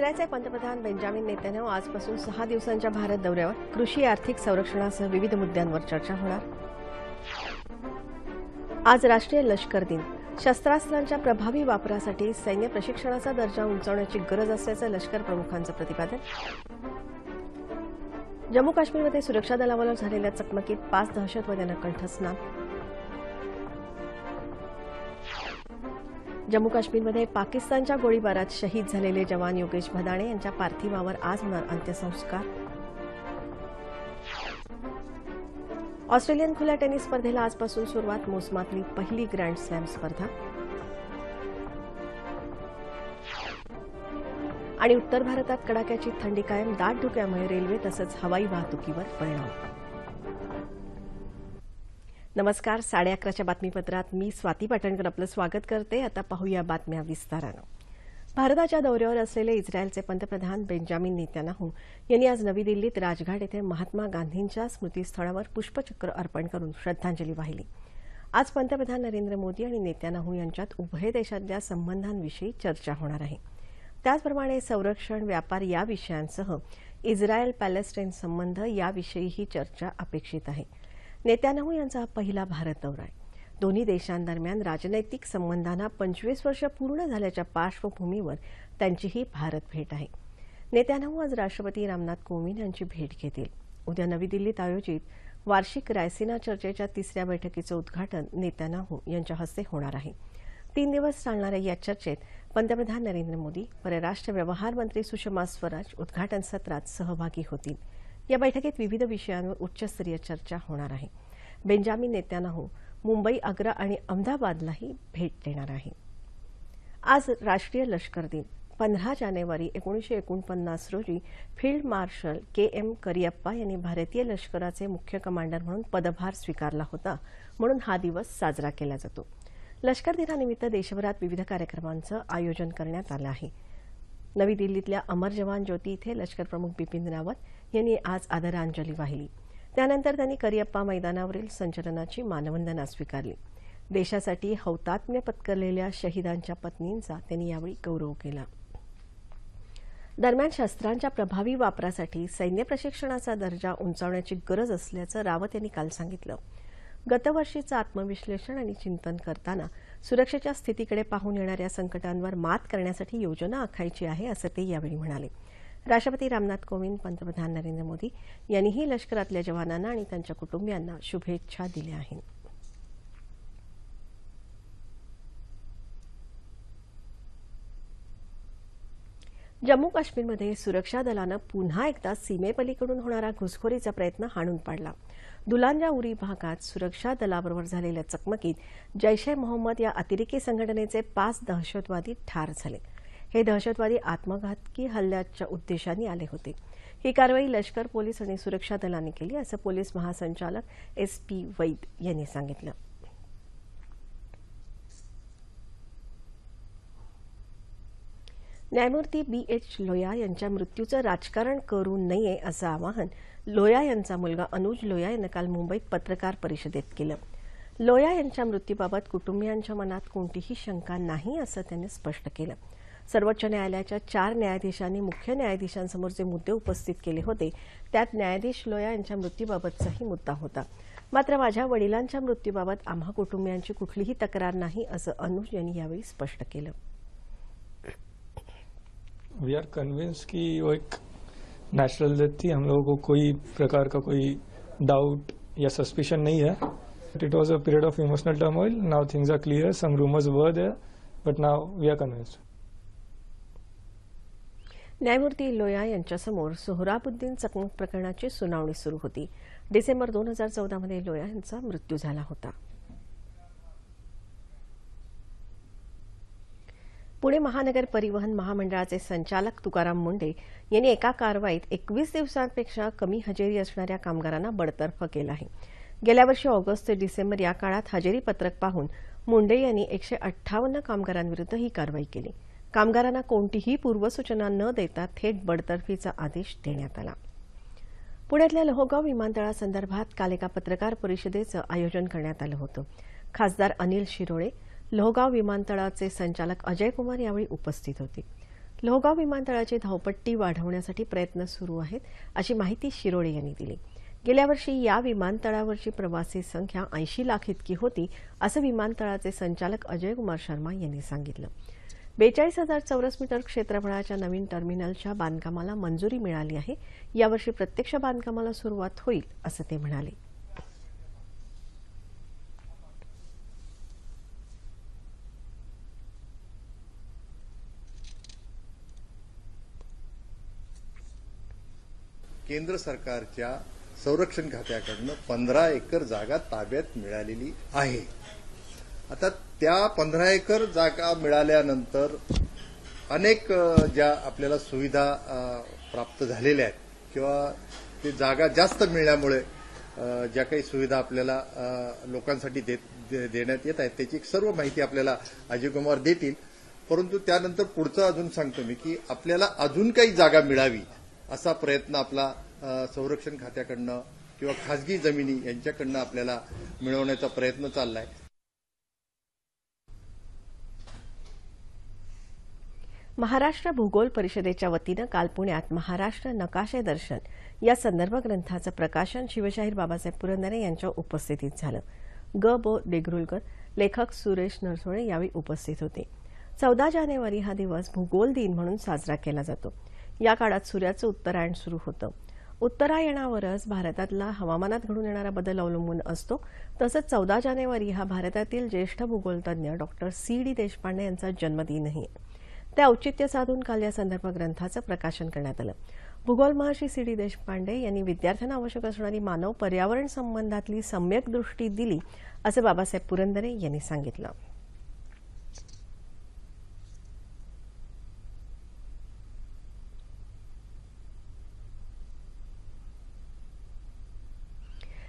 इस्रायलचे पंतप्रधान बेंजामिन नेत्यानं आजपासून सहा दिवसांच्या भारत दौऱ्यावर कृषी आर्थिक संरक्षणासह विविध मुद्द्यांवर चर्चा होणार. आज राष्ट्रीय लष्कर दिन. शस्त्रास्त्रांच्या प्रभावी वापरासाठी सैन्य प्रशिक्षणाचा दर्जा उंचावण्याची गरज असल्याचं लष्कर प्रमुखांचं प्रतिपादन. जम्मू काश्मीरमध्ये सुरक्षा दलाबरोबर झालेल्या चकमकीत पाच दहशतवाद्यांना कंठस्नान जम्मू काश्मीरमध्ये पाकिस्तानच्या गोळीबारात शहीद झालेले जवान योगेश भदाणे यांच्या पार्थिवावर आज होणार अंत्यसंस्कार. ऑस्ट्रेलियन खुल्या टेनिस स्पर्धेला आजपासून सुरुवात मोसमातली पहिली ग्रँड स्लॅम स्पर्धा. आणि उत्तर भारतात कडाक्याची थंडी कायम दाट धुक्यामुळे रेल्वे तसंच हवाई वाहतुकीवर परिणाम. नमस्कार साडे अकराच्या बातमीपत्रात मी स्वाती पाटणकर आपलं स्वागत करते. आता पाहूया बातम्या विस्तारानं. भारताच्या दौऱ्यावर असलेले इस्रायलचे पंतप्रधान बेंजामिन नेत्यानाहू यांनी आज नवी दिल्लीत राजघाट येथे महात्मा गांधींच्या स्मृतीस्थळावर पुष्पचक्र अर्पण करून श्रद्धांजली वाहिली. आज पंतप्रधान नरेंद्र मोदी आणि नेत्यानाहू यांच्यात उभय देशातल्या संबंधांविषयी चर्चा होणार आहे. त्याचप्रमाणे संरक्षण व्यापार या विषयांसह इस्रायल पॅलेस्टाईन संबंध याविषयीही चर्चा अपेक्षित आहे. नेत्यानहू हो यांचा पहिला भारत दौरा आहे. दोन्ही देशांदरम्यान राजनैतिक संबंधांना पंचवीस वर्ष पूर्ण झाल्याच्या पार्श्वभूमीवर त्यांची ही भारत भेट आहे. नेत्यानहू हो आज राष्ट्रपती रामनाथ कोविंद यांची भेट घेतील. उद्या नवी दिल्लीत आयोजित वार्षिक रायसिना चर्चेच्या तिसऱ्या बैठकीचं उद्घाटन नेत्यानाहू हो यांच्या हस्ते होणार आहे. तीन दिवस चालणाऱ्या या चर्चेत पंतप्रधान नरेंद्र मोदी परराष्ट्र व्यवहार मंत्री सुषमा स्वराज उद्घाटन सत्रात सहभागी होतील. या बैठकीत विविध विषयांवर उच्चस्तरीय चर्चा होणार आहे. बेंजामिन नेत्यानाहू मुंबई आग्रा आणि अहमदाबादलाही भेट देणार आहे. आज राष्ट्रीय लष्कर दिन पंधरा जानेवारी एकोणीसशे एकोणपन्नास रोजी field marshal K M Cariappa यांनी भारतीय लष्कराचे मुख्य कमांडर म्हणून पदभार स्वीकारला होता म्हणून हा दिवस साजरा केला जातो. लष्कर दिनानिमित्त देशभरात विविध कार्यक्रमांचं आयोजन करण्यात आलं आहे. नवी दिल्लीतल्या अमर जवान ज्योती इथे लष्कर प्रमुख बिपिन रावत यांनी आज आदरांजली वाहिली. त्यानंतर त्यांनी करियप्पा मैदानावरील संचलनाची मानवंदना स्वीकारली. देशासाठी हौतात्म्य पत्करलेल्या शहीदांच्या पत्नींचा त्यांनी यावेळी गौरव केला. दरम्यान शस्त्रांच्या प्रभावी वापरासाठी सैन्य प्रशिक्षणाचा दर्जा उंचावण्याची गरज असल्याचं रावत यांनी काल सांगितलं. गतवर्षीचं आत्मविश्लेषण आणि चिंतन करताना सुरक्षेच्या स्थितीकडे पाहून येणाऱ्या संकटांवर मात करण्यासाठी योजना आखायची आहे असं ते यावेळी म्हणाले. राष्ट्रपती रामनाथ कोविंद पंतप्रधान नरेंद्र मोदी यांनीही लष्करातल्या जवानांना आणि त्यांच्या कुटुंबियांना शुभेच्छा दिल्या आहेत. जम्मू काश्मीरमध्ये सुरक्षा दलानं पुन्हा एकदा सीमेपलीकडून होणारा घुसखोरीचा प्रयत्न हाणून पाडला. दुलांजा उरी भागात सुरक्षा दलाबरोबर झालेल्या चकमकीत जैश ए मोहम्मद या अतिरेकी संघटनेचे पाच दहशतवादी ठार झाले. हे दहशतवादी आत्मघातकी हल्ल्याच्या उद्देशाने आले होते. ही कारवाई लष्कर पोलीस आणि सुरक्षा दलाने केली असं पोलीस महासंचालक एस पी वैद यांनी सांगितलं. न्यायमूर्ती बी एच लोया यांच्या मृत्यूचं राजकारण करू नये असं आवाहन लोया यांचा मुलगा अनुज लोया यानं काल मुंबईत पत्रकार परिषदेत केलं. लोया यांच्या मृत्यूबाबत कुटुंबियांच्या मनात कोणतीही शंका नाही असं त्यांनी स्पष्ट केलं. सर्वोच्च न्यायालयाच्या चार न्यायाधीशांनी मुख्य न्यायाधीशांसमोर जे मुद्दे उपस्थित केले होते त्यात न्यायाधीश लोया यांच्या मृत्यूबाबतचाही मुद्दा होता. मात्र माझ्या वडिलांच्या मृत्यूबाबत आम्हा कुटुंबियांची कुठलीही तक्रार नाही असं अनुज यांनी यावेळी स्पष्ट केलं. वी आर कन्विंस कि वो एक नेचुरल डेथ थी. हम लोगों को कोई प्रकार का कोई डाउट या सस्पिशन नहीं है. It was a period of emotional turmoil now things are clear some rumours were there but now we are convinced न्यायमूर्ती लोया यांच्यासमोर सोहराबुद्दीन चकमक प्रकरणाची सुनावणी सुरू होती. डिसेंबर दोन हजार चौदामध्ये लोया यांचा मृत्यू झाला होता. पुणे महानगर परिवहन महामंडळाचे संचालक तुकाराम मुंडे यांनी एका कारवाईत एकवीस दिवसांपेक्षा कमी हजेरी असणाऱ्या कामगारांना बडतर्फ केलं आहे. गेल्या वर्षी ऑगस्ट ते डिसेंबर या काळात हजेरी पत्रक पाहून मुंडे यांनी एकशे अठ्ठावन्न कामगारांविरुद्ध ही कारवाई केली. कामगारांना कोणतीही पूर्वसूचना न देता थेट बडतर्फीचा आदेश देण्यात आला. पुण्यातल्या लोहगाव विमानतळासंदर्भात काल एका पत्रकार परिषदेचं आयोजन करण्यात आलं होतं. खासदार अनिल शिरोळे लोहगाव विमानतळाचे संचालक अजय कुमार यावेळी उपस्थित होते. लोहगाव विमानतळाची धावपट्टी वाढवण्यासाठी प्रयत्न सुरू आहेत अशी माहिती शिरोळे यांनी दिली. गेल्या वर्षी या विमानतळावरची प्रवासी संख्या ऐंशी लाख इतकी होती असं विमानतळाचे संचालक अजय कुमार शर्मा यांनी सांगितलं. बेचाळीस हजार चौरस मीटर क्षेत्रफळाच्या नवीन टर्मिनलच्या बांधकामाला मंजुरी मिळाली आहे. यावर्षी प्रत्यक्ष बांधकामाला सुरुवात होईल असं ते म्हणाले. केंद्र सरकारच्या संरक्षण खात्याकडनं पंधरा एकर जागा ताब्यात मिळालेली आहे. आता त्या पंधरा एकर जागा मिळाल्यानंतर अनेक ज्या आपल्याला सुविधा प्राप्त झालेल्या आहेत किंवा ते जागा जास्त मिळण्यामुळे ज्या काही सुविधा आपल्याला लोकांसाठी देत दे- देण्यात येत आहेत त्याची एक सर्व माहिती आपल्याला अजय कुमार देतील. परंतु त्यानंतर पुढचं अजून सांगतो मी की आपल्याला अजून काही जागा मिळावी असा प्रयत्न आपला संरक्षण खात्याकडनं किंवा खासगी जमिनी यांच्याकडनं आपल्याला मिळवण्याचा प्रयत्न चाललाय. महाराष्ट्र भूगोल परिषदेच्या वतीनं काल पुण्यात महाराष्ट्र नकाशे दर्शन या संदर्भ ग्रंथाचं प्रकाशन शिवशाहीर बाबासाहेब पुरंदरे यांच्या उपस्थितीत झालं. ग. बो. देगरुलकर लेखक सुरेश नरसोळे यावेळी उपस्थित होते. चौदा जानेवारी हा दिवस भूगोल दिन म्हणून साजरा केला जातो. या काळात सूर्याचं उत्तरायण सुरू होतं. उत्तरायणावरच भारतातला हवामानात घडून येणारा बदल अवलंबून असतो. तसंच चौदा जानेवारी हा भारतातील ज्येष्ठ भूगोलतज्ञ डॉक्टर सी डी देशपांडे यांचा जन्मदिनही आहे. ते औचित्य साधून काल या संदर्भ ग्रंथाचं प्रकाशन करण्यात आलं. भूगोल महर्षी सी डी देशपांडे यांनी विद्यार्थ्यांना आवश्यक असणारी मानव पर्यावरण संबंधातली सम्यक दृष्टी दिली असं बाबासाहेब पुरंदरे यांनी सांगितलं.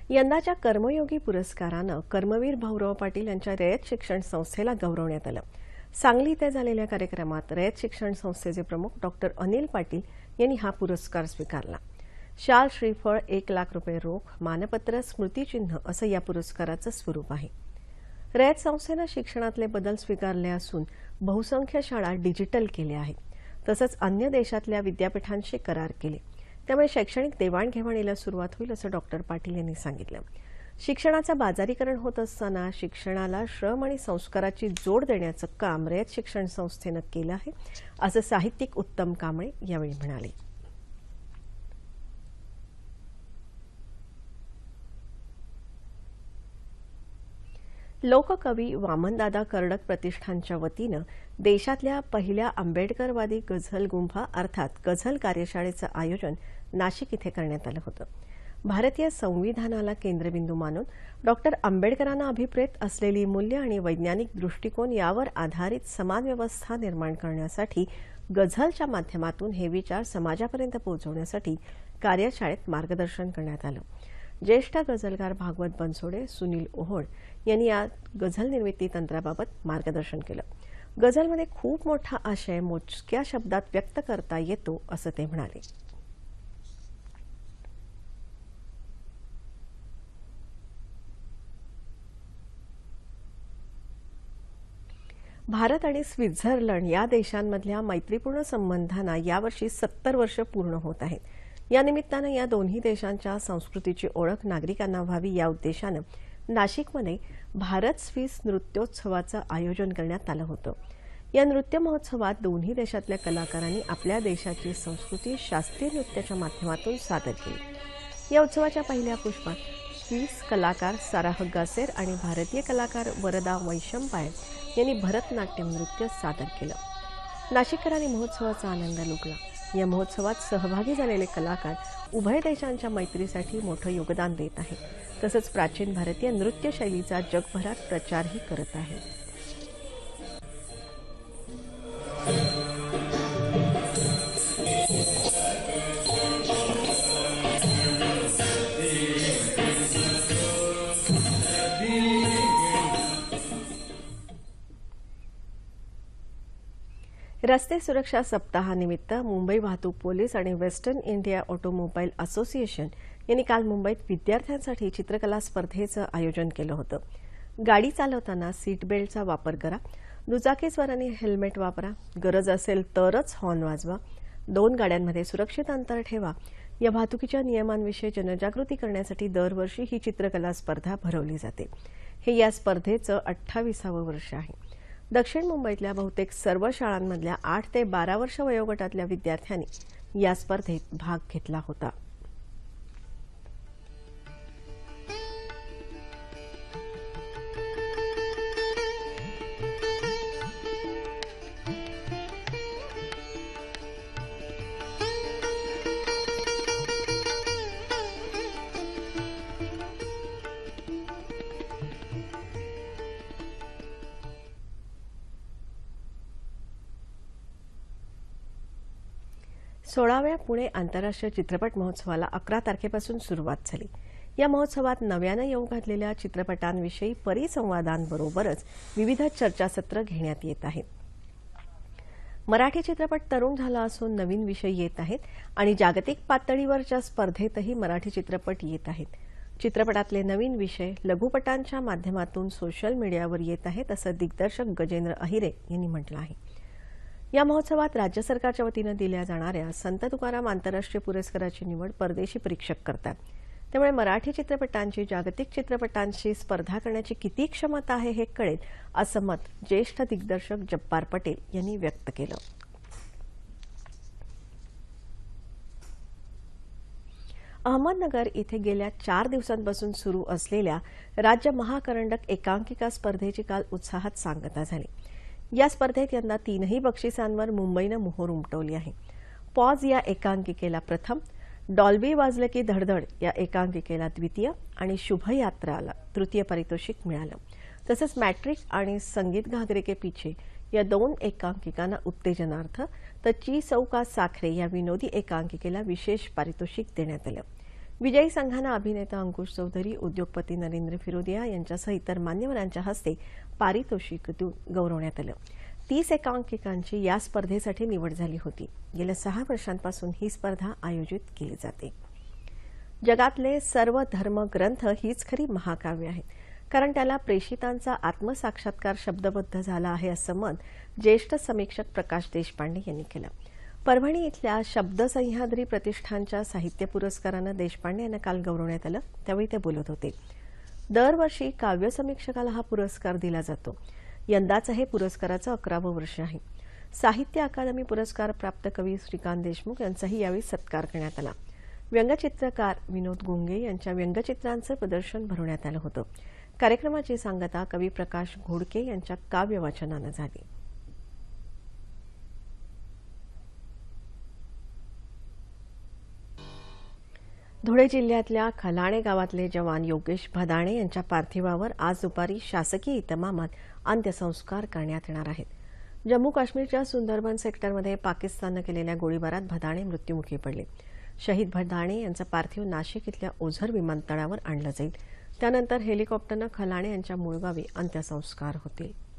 यंदाच्या कर्मयोगी पुरस्कारानं कर्मवीर भाऊराव पाटील यांच्या रयत शिक्षण संस्थेला गौरवण्यात आलं. सांगली इथे झालेल्या कार्यक्रमात रयत शिक्षण संस्थेचे प्रमुख डॉक्टर अनिल पाटील यांनी हा पुरस्कार स्वीकारला. शाल श्रीफळ एक लाख रुपये रोख मानपत्र स्मृतिचिन्ह असं या पुरस्काराचं स्वरूप आहे. रयत संस्थेनं शिक्षणातले बदल स्वीकारले असून बहुसंख्य शाळा डिजिटल केल्या आहेत. तसंच अन्य देशातल्या विद्यापीठांशी करार केले. त्यामुळे शैक्षणिक देवाणघेवाणीला सुरुवात होईल असं डॉक्टर पाटील यांनी सांगितलं. शिक्षणाचं बाजारीकरण होत असताना शिक्षणाला श्रम आणि संस्काराची जोड देण्याचं काम रयत शिक्षण संस्थेनं केलं आहे. असं साहित्यिक उत्तम कांबळे यावेळी म्हणाले. लोककवी वामनदादा कर्डक प्रतिष्ठानच्या वतीनं देशातल्या पहिल्या आंबेडकरवादी गझल गुंफा अर्थात गझल कार्यशाळेचं आयोजन नाशिक इथे करण्यात आलं होतं. भारतीय संविधानाला केंद्रबिंदू मानून डॉक्टर आंबेडकरांना अभिप्रेत असलेली मूल्य आणि वैज्ञानिक दृष्टिकोन यावर आधारित समाजव्यवस्था निर्माण करण्यासाठी गझलच्या माध्यमातून हे विचार समाजापर्यंत पोहोचवण्यासाठी कार्यशाळेत मार्गदर्शन करण्यात आलं. ज्येष्ठ गझलकार भागवत बनसोडे सुनील ओहोळ यांनी या गझल निर्मिती तंत्राबाबत मार्गदर्शन केलं. गझलमध्ये खूप मोठा आशय मोजक्या शब्दात व्यक्त करता येतो असं ते म्हणाले. भारत आणि स्वित्झर्लंड या देशांमधल्या मैत्रीपूर्ण संबंधांना यावर्षी सत्तर वर्ष पूर्ण होत आहेत. या निमित्तानं या दोन्ही देशांच्या संस्कृतीची ओळख नागरिकांना व्हावी या उद्देशानं नाशिकमध्ये भारत स्विस नृत्योत्सवाचं आयोजन करण्यात आलं होतं. या नृत्य महोत्सवात दोन्ही देशातल्या कलाकारांनी आपल्या देशाची संस्कृती शास्त्रीय नृत्याच्या माध्यमातून सादर केली. या उत्सवाच्या पहिल्या पुष्पात स्विस कलाकार साराह गासेर आणि भारतीय कलाकार वरदा वैशंपाय यांनी भरतनाट्यम नृत्य सादर केलं. नाशिककरांनी महोत्सवाचा आनंद लुटला. या महोत्सवात सहभागी झालेले कलाकार उभय देशांच्या मैत्रीसाठी मोठं योगदान देत आहेत. तसंच प्राचीन भारतीय नृत्यशैलीचा जगभरात प्रचारही करत आहेत. रस्ते सुरक्षा सप्ताहानिमित्त मुंबई वाहतूक पोलीस आणि वेस्टर्न इंडिया ऑटोमोबाईल असोसिएशन यांनी काल मुंबईत विद्यार्थ्यांसाठी चित्रकला स्पर्धेचं आयोजन केलं होतं. गाडी चालवताना सीट बेल्टचा वापर करा दुचाकीस्वारांनी हेल्मेट वापरा गरज असेल तरच हॉर्न वाजवा दोन गाड्यांमध्ये सुरक्षित अंतर ठेवा या वाहतुकीच्या नियमांविषयी जनजागृती करण्यासाठी दरवर्षी ही चित्रकला स्पर्धा भरवली जाते. हे या स्पर्धेचं अठ्ठावीसावं वर्ष आहे. दक्षिण मुंबईतल्या बहुतेक सर्व शाळांमधल्या आठ ते बारा वर्ष वयोगटातल्या विद्यार्थ्यांनी या स्पर्धेत भाग घेतला होता. सोळाव्या पुणे आंतरराष्ट्रीय चित्रपट महोत्सवाला अकरा तारखेपासून सुरुवात झाली. या महोत्सवात नव्यानं येऊ घातलेल्या चित्रपटांविषयी परिसंवादांबरोबरच विविध चर्चासत्र घेण्यात येत आहेत. मराठी चित्रपट तरुण झाला असून नवीन विषय येत आहेत आणि जागतिक पातळीवरच्या स्पर्धेतही मराठी चित्रपट येत आहेत. चित्रपटातले नवीन विषय लघुपटांच्या माध्यमातून सोशल मीडियावर येत आहेत असं दिग्दर्शक गजेंद्र अहिरे यांनी म्हटलं आहे. या महोत्सवात राज्य सरकारच्या वतीनं दिल्या जाणाऱ्या संत तुकाराम आंतरराष्ट्रीय पुरस्काराची निवड परदेशी परीक्षक करतात. त्यामुळे मराठी चित्रपटांची जागतिक चित्रपटांशी स्पर्धा करण्याची किती क्षमता आहे हे कळेल असं मत ज्येष्ठ दिग्दर्शक जब्बार पटेल यांनी व्यक्त केलं. अहमदनगर इथे गेल्या चार दिवसांपासून सुरू असलेल्या राज्य महाकरंडक एकांकिका स्पर्धेची काल उत्साहात सांगता झाली. या स्पर्धेत यंदा तीनही बक्षिसांवर मुंबईनं मोहोर उमटवली आहे. पॉज या एकांकिकेला प्रथम डॉल्बी वाजलं की धडधड या एकांकिकेला द्वितीय आणि शुभयात्राला तृतीय पारितोषिक मिळालं. तसंच मॅट्रिक आणि संगीत घागरे के पिछे या दोन एकांकिकांना उत्तेजनार्थ तर ची चौका साखरे या विनोदी एकांकिकेला विशेष पारितोषिक देण्यात आलं. विजयी संघानं अभिनेता अंकुश चौधरी उद्योगपती नरेंद्र फिरोदिया यांच्यासह इतर मान्यवरांच्या हस्ते पारितोषिक गौरवण्यात आलं. तीस एकांकिकांची या स्पर्धेसाठी निवड झाली होती. गेल्या सहा वर्षांपासून ही स्पर्धा आयोजित केली जाते. जगातले सर्व धर्म ग्रंथ हीच खरी महाकाव्य आहेत. कारण त्याला प्रेषितांचा आत्मसाक्षात्कार शब्दबद्ध झाला आहे असं मत ज्येष्ठ समीक्षक प्रकाश देशपांडे यांनी केलं. परभणी इथल्या शब्दसह्याद्री प्रतिष्ठानच्या साहित्य पुरस्कारानं देशपांडे यांना काल गौरवण्यात आलं. त्यावेळी ते बोलत होते. दरवर्षी काव्य समीक्षकाला हा पुरस्कार दिला जातो. यंदाचं हे पुरस्काराचं अकरावं वर्ष आहे. साहित्य अकादमी पुरस्कार प्राप्त कवी श्रीकांत देशमुख यांचाही यावेळी सत्कार करण्यात आला. व्यंगचित्रकार विनोद गुंगे यांच्या व्यंगचित्रांचं प्रदर्शन भरवण्यात आलं होतं. कार्यक्रमाची सांगता कवी प्रकाश घोडके यांच्या काव्य वाचनानं झाली. धुळे जिल्ह्यातल्या खलाणे गावातले जवान योगेश भदाणे यांच्या पार्थिवावर आज दुपारी शासकीय इतमामात अंत्यसंस्कार करण्यात येणार आहेत. जम्मू काश्मीरच्या सुंदरबन सेक्टरमध्ये पाकिस्ताननं केलेल्या गोळीबारात भदाणे मृत्युमुखी पडले. शहीद भदाणे यांचं पार्थिव नाशिक इथल्या ओझर विमानतळावर आणलं जाईल. त्यानंतर हेलिकॉप्टरनं खलाणे यांच्या मूळगावी अंत्यसंस्कार होतील.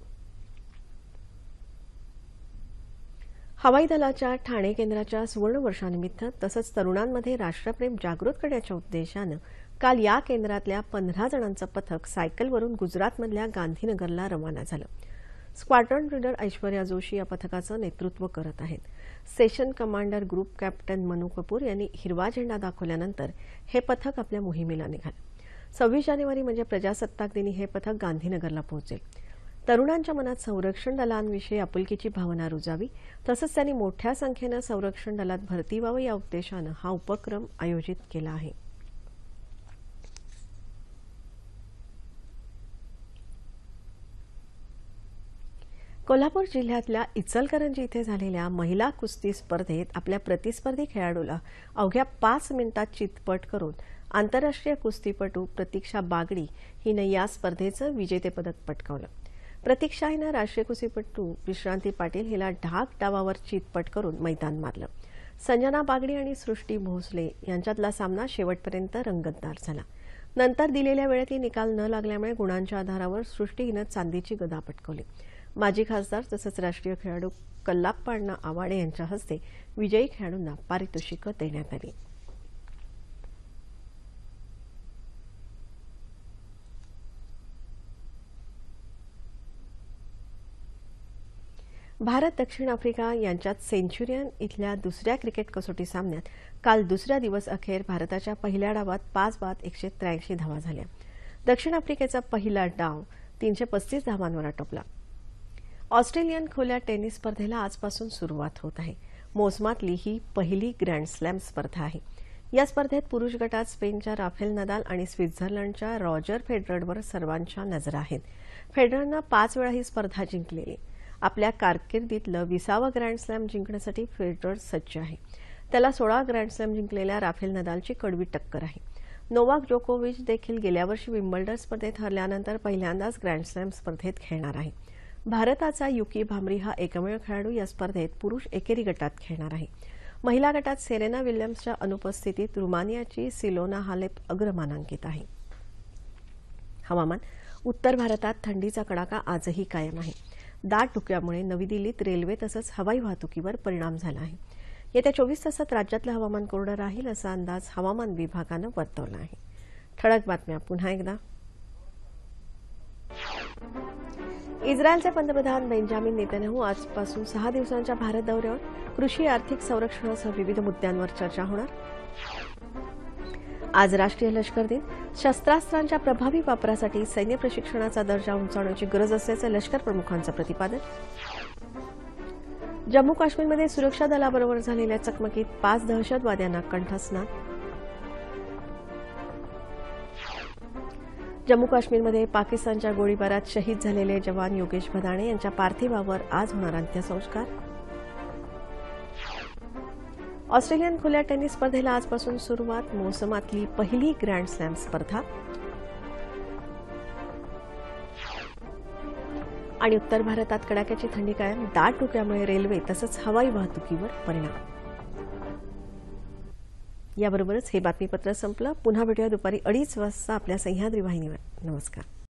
हवाई दलाच्या ठाणे केंद्राच्या सुवर्णवर्षानिमित्त तसंच तरुणांमध्ये राष्ट्रप्रेम जागृत करण्याच्या उद्देशानं काल या केंद्रातल्या पंधरा जणांचं पथक सायकलवरून गुजरातमधल्या गांधीनगरला रवाना झालं. स्क्वाड्रन लीडर ऐश्वर्या जोशी या पथकाचं नेतृत्व करत आहेत. Session commander group captain Manu Kapoor यांनी हिरवा झेंडा दाखवल्यानंतर हे पथक आपल्या मोहिमेला निघालं. सव्वीस जानेवारी म्हणजे प्रजासत्ताक दिनी हे पथक गांधीनगरला पोहोचेल. तरुणांच्या मनात संरक्षण दलांविषयी आपुलकीची भावना रुजावी तसंच त्यांनी मोठ्या संख्येनं संरक्षण दलात भरती व्हावं या उद्देशानं हा उपक्रम आयोजित केला आहे. कोल्हापूर जिल्ह्यातल्या इचलकरंजी इथे झालेल्या महिला कुस्ती स्पर्धेत आपल्या प्रतिस्पर्धी खेळाडूला अवघ्या पाच मिनिटात चितपट करून आंतरराष्ट्रीय कुस्तीपटू प्रतीक्षा बागडी हिनं या स्पर्धेचं विजेतेपदक पटकावलं. प्रतीक्षा हिनं राष्ट्रीय कुस्तीपटू विश्रांती पाटील हिला ढाक डावावर चितपट करून मैदान मारलं. संजना बागडी आणि सृष्टी भोसले यांच्यातला सामना शेवटपर्यंत रंगतदार झाला. नंतर दिलेल्या वेळेतही निकाल न लागल्यामुळे गुणांच्या आधारावर सृष्टी हिनं चांदीची गदा पटकवली. माजी खासदार तसंच राष्ट्रीय खेळाडू कल्लाप्पाण्णा आवाडे यांच्या हस्ते विजयी खेळाडूंना पारितोषिकं देण्यात आली. भारत दक्षिण आफ्रिका यांच्यात सेंच्युरियन इथल्या दुसऱ्या क्रिकेट कसोटी सामन्यात काल दुसऱ्या दिवस अखेर भारताच्या पहिल्या डावात पाच बाद एकशे त्र्याऐंशी धावा झाल्या. दक्षिण आफ्रिकेचा पहिला डाव तीनशे पस्तीस धावांवर आटोपला. ऑस्ट्रेलियन खुल्या टेनिस स्पर्धेला आजपासून सुरुवात होत आहे. मोसमातली ही पहिली ग्रँड स्लॅम स्पर्धा आहे. या स्पर्धेत पुरुष गटात स्पेनच्या राफेल नदाल आणि स्वित्झर्लंडच्या रॉजर फेडररवर सर्वांच्या नजरा आहेत. फेडररनं पाच वेळा ही स्पर्धा जिंकलेली. आपल्या कारकिर्दीतलं विसावं ग्रँडस्लॅम जिंकण्यासाठी फेडरर सज्ज आहे. त्याला सोळा ग्रँडस्लॅम जिंकलेल्या राफेल नदालची कडवी टक्कर आहे. नोवाक जोकोविच देखील गेल्या वर्षी विम्बल्डन स्पर्धेत हरल्यानंतर पहिल्यांदाच ग्रँडस्लॅम स्पर्धेत खेळणार आहे. भारताचा युकी भांबरी हा एकमेव खेळाडू या स्पर्धेत पुरुष एकेरी गटात खेळणार आहे. महिला गटात सेरेना विल्यम्सच्या अनुपस्थितीत रुमानियाची सिलोना हालेप अग्रमानांकित आहे. हवामान उत्तर भारतात थंडीचा कडाका आजही कायम आहे. दाट धुक्यामुळे नवी दिल्लीत रेल्वे तसंच हवाई वाहतुकीवर परिणाम झाला आहे. येत्या चोवीस तासात राज्यातलं हवामान कोरडं राहील असा अंदाज हवामान विभागानं वर्तवला आहे. ठळक बातम्या पुन्हा एकदा. इस्रायलचे पंतप्रधान बेंजामिन नेतन्याहू आजपासून सहा दिवसांच्या भारत दौऱ्यावर कृषी आर्थिक संरक्षणासह विविध मुद्द्यांवर चर्चा होणार. आज राष्ट्रीय लष्कर दिन. शस्त्रास्त्रांच्या प्रभावी वापरासाठी सैन्य प्रशिक्षणाचा दर्जा उंचावण्याची गरज असल्याचं लष्कर प्रमुखांचं प्रतिपादन. जम्मू काश्मीरमध्ये सुरक्षा दलाबरोबर झालेल्या चकमकीत पाच दहशतवाद्यांना कंठस्नान. जम्मू काश्मीरमध्ये पाकिस्तानच्या गोळीबारात शहीद झालेले जवान योगेश भदाणे यांच्या पार्थिवावर आज होणार अंत्यसंस्कार. ऑस्ट्रेलियन खुल्या टेनिस स्पर्धेला आजपासून सुरुवात मोसमातली पहिली ग्रँड स्लॅम स्पर्धा. आणि उत्तर भारतात कडाक्याची थंडी कायम दाट धुक्यामुळे रेल्वे तसंच हवाई वाहतुकीवर परिणाम. याबरोबरच हे बातमीपत्र संपलं. पुन्हा भेटूया दुपारी अडीच वाजता आपल्या सह्याद्री वाहिनीवर. नमस्कार.